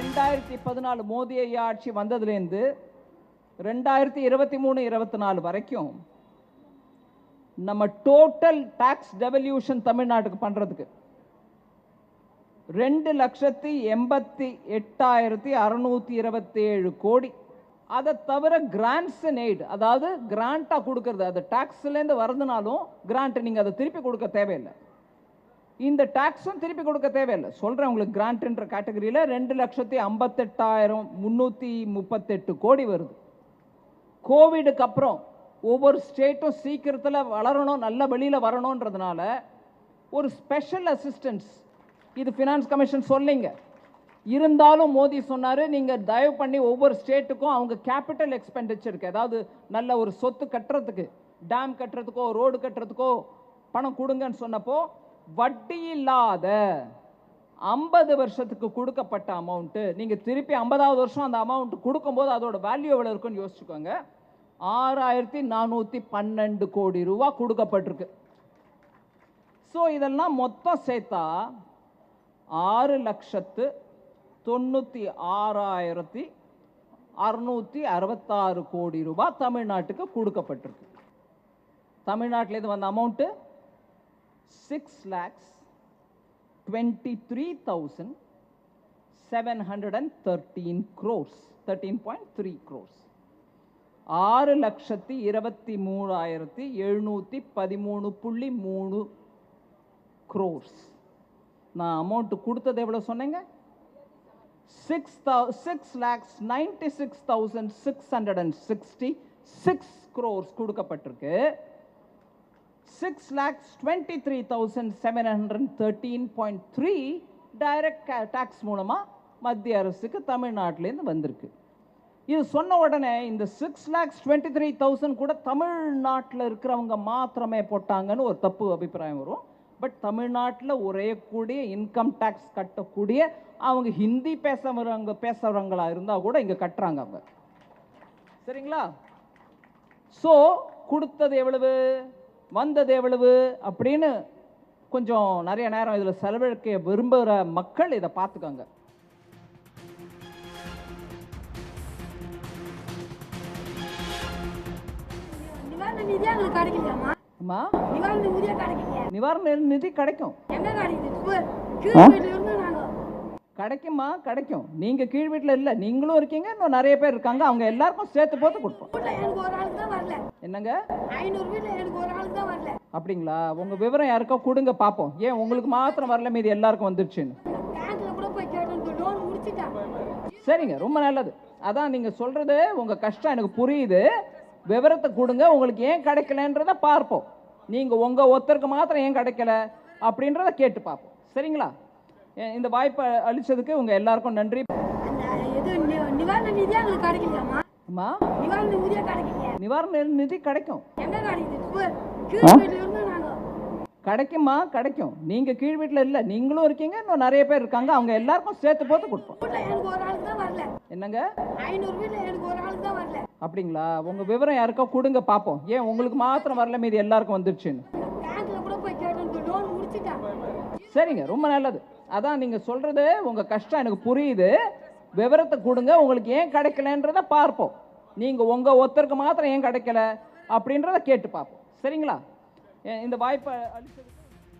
ரெண்டாயிரத்தி பதினாலு மோடி ஐயா ஆட்சி வந்ததுலேருந்து ரெண்டாயிரத்தி இருபத்தி மூணு இருபத்தி நாலு வரைக்கும் நம்ம டோட்டல் டாக்ஸ் டெவல்யூஷன் தமிழ்நாட்டுக்கு பண்ணுறதுக்கு ரெண்டு லட்சத்தி எண்பத்தி எட்டாயிரத்தி அறுநூத்தி இருபத்தி ஏழு கோடி. அதை தவிர கிராண்ட்ஸ் எய்டு அதாவது கிராண்டாக கொடுக்கறது அது டேக்ஸ்லேருந்து வரதுனாலும் கிராண்ட்டை நீங்கள் அதை திருப்பி கொடுக்க தேவையில்லை. இந்த டாக்ஸும் திருப்பி கொடுக்க தேவையில்லை. சொல்கிறேன் உங்களுக்கு கிராண்ட்ன்ற கேட்டகரியில் ரெண்டு லட்சத்தி ஐம்பத்தெட்டாயிரம் முந்நூற்றி முப்பத்தெட்டு கோடி வருது. கோவிடுக்கு அப்புறம் ஒவ்வொரு ஸ்டேட்டும் சீக்கிரத்தில் வளரணும் நல்ல வெளியில் வரணுன்றதுனால ஒரு ஸ்பெஷல் அசிஸ்டன்ஸ் இது ஃபினான்ஸ் கமிஷன் சொல்லிங்க. இருந்தாலும் மோடி சொன்னார் நீங்கள் தயவு பண்ணி ஒவ்வொரு ஸ்டேட்டுக்கும் அவங்க கேபிட்டல் எக்ஸ்பெண்டிச்சருக்கு அதாவது நல்ல ஒரு சொத்து கட்டுறதுக்கு டேம் கட்டுறதுக்கோ ரோடு கட்டுறதுக்கோ பணம் கொடுங்கன்னு சொன்னப்போ வட்டி இல்லாத ஐம்பது வருஷத்துக்கு கொடுக்கப்பட்ட அமௌண்ட்டு நீங்கள் திருப்பி ஐம்பதாவது வருஷம் அந்த அமௌண்ட் கொடுக்கும்போது அதோட வேல்யூ எவ்வளோ இருக்குன்னு யோசிச்சுக்கோங்க. ஆறாயிரத்தி நானூற்றி பன்னெண்டு கோடி ரூபா கொடுக்கப்பட்டிருக்கு. ஸோ இதெல்லாம் மொத்தம் சேர்த்தா ஆறு லட்சத்து தொண்ணூற்றி ஆறாயிரத்தி அறுநூற்றி அறுபத்தாறு கோடி ரூபாய் தமிழ்நாட்டுக்கு கொடுக்கப்பட்டிருக்கு. தமிழ்நாட்டிலேருந்து வந்த amount six lakhs twenty three thousand seven hundred and thirteen crores thirteen point three crores ஆறு லட்சத்தி இருபத்தி மூணாயிரத்தி எழுநூற்றி பதிமூணு புள்ளி மூணு க்ரோர்ஸ் நான் அமௌண்ட்டு கொடுத்தது எவ்வளோ சொன்னேங்க six thou six lakhs ninety six thousand six hundred and sixty six crores கொடுக்கப்பட்டிருக்கு six lakhs twenty three thousand seven hundred thirteen point three direct tax மூலமாக மத்திய அரசுக்கு தமிழ்நாட்டிலேருந்து வந்திருக்கு. இது சொன்ன உடனே இந்த six lakhs twenty three thousand கூட தமிழ்நாட்டில் இருக்கிறவங்க மாத்திரமே போட்டாங்கன்னு ஒரு தப்பு அபிப்பிராயம் வரும். பட் தமிழ்நாட்டில் ஒரே கூடிய இன்கம் டேக்ஸ் கட்டக்கூடிய அவங்க ஹிந்தி பேசுகிறவங்க பேசுகிறவங்களா இருந்தால் கூட இங்கே கட்டுறாங்க அவங்க. சரிங்களா? ஸோ கொடுத்தது எவ்வளவு? வந்தது எவ்வளவு அப்படின்னு கொஞ்சம் நிறைய நேரம் இதில் செலவழிக்க விரும்புகிற மக்கள் இதை பார்த்துக்கோங்க. நிவாரண நிதி எங்களுக்கு கிடைக்குமா? கிடைக்கும். நீங்கள் கீழ் வீட்டில் இல்லை. நீங்களும் இருக்கீங்க இன்னும் நிறைய பேர் இருக்காங்க. அவங்க எல்லாருக்கும் சேர்த்து போட்டு கொடுப்போம். என்னங்க? அப்படிங்களா? உங்கள் விவரம் யாருக்கோ கொடுங்க பார்ப்போம் ஏன் உங்களுக்கு மாத்திரம் வரல மீதி எல்லாருக்கும் வந்துருச்சுன்னு. சரிங்க ரொம்ப நல்லது. அதான் நீங்கள் சொல்கிறது உங்கள் கஷ்டம் எனக்கு புரியுது. விவரத்தை கொடுங்க உங்களுக்கு ஏன் கிடைக்கலன்றத பார்ப்போம். நீங்கள் உங்கள் ஒருத்தருக்கு மாத்திரம் ஏன் கிடைக்கல? அப்படின்றத கேட்டு பார்ப்போம். சரிங்களா? இந்த வாய்ப்பை அளித்ததுக்கு உங்கள் எல்லாருக்கும் நன்றி. நிவாரண நிதி கிடைக்கும். நாங்க கிடைக்குமா கிடைக்கும். நீங்கள் கீழ் வீட்டில் இல்லை நீங்களும் இருக்கீங்க இன்னும் நிறைய பேர் இருக்காங்க. அவங்க எல்லாருக்கும் சேர்த்து போட்டு கொடுப்போம். என்னங்க? அப்படிங்களா? உங்கள் விவரம் யாருக்கோ கொடுங்க பார்ப்போம் ஏன் உங்களுக்கு மாத்திரம் வரல மீதி எல்லாருக்கும் வந்துருச்சுன்னு. சரிங்க ரொம்ப நல்லது. அதான் நீங்கள் சொல்கிறது உங்கள் கஷ்டம் எனக்கு புரியுது. விவரத்தை கொடுங்க உங்களுக்கு ஏன் கிடைக்கலன்றத பார்ப்போம். நீங்கள் உங்கள் ஒருத்தருக்கு மாத்திரம் ஏன் கிடைக்கல அப்படின்றத கேட்டு பார்ப்போம். சரிங்களா? இந்த வாய்ப்பை அளித்ததுக்கு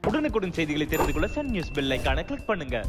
உடனுக்குடன் செய்திகளை தெரிந்து கொள்ள சன் நியூஸ் பெல் ஐகானை கிளிக் பண்ணுங்கள்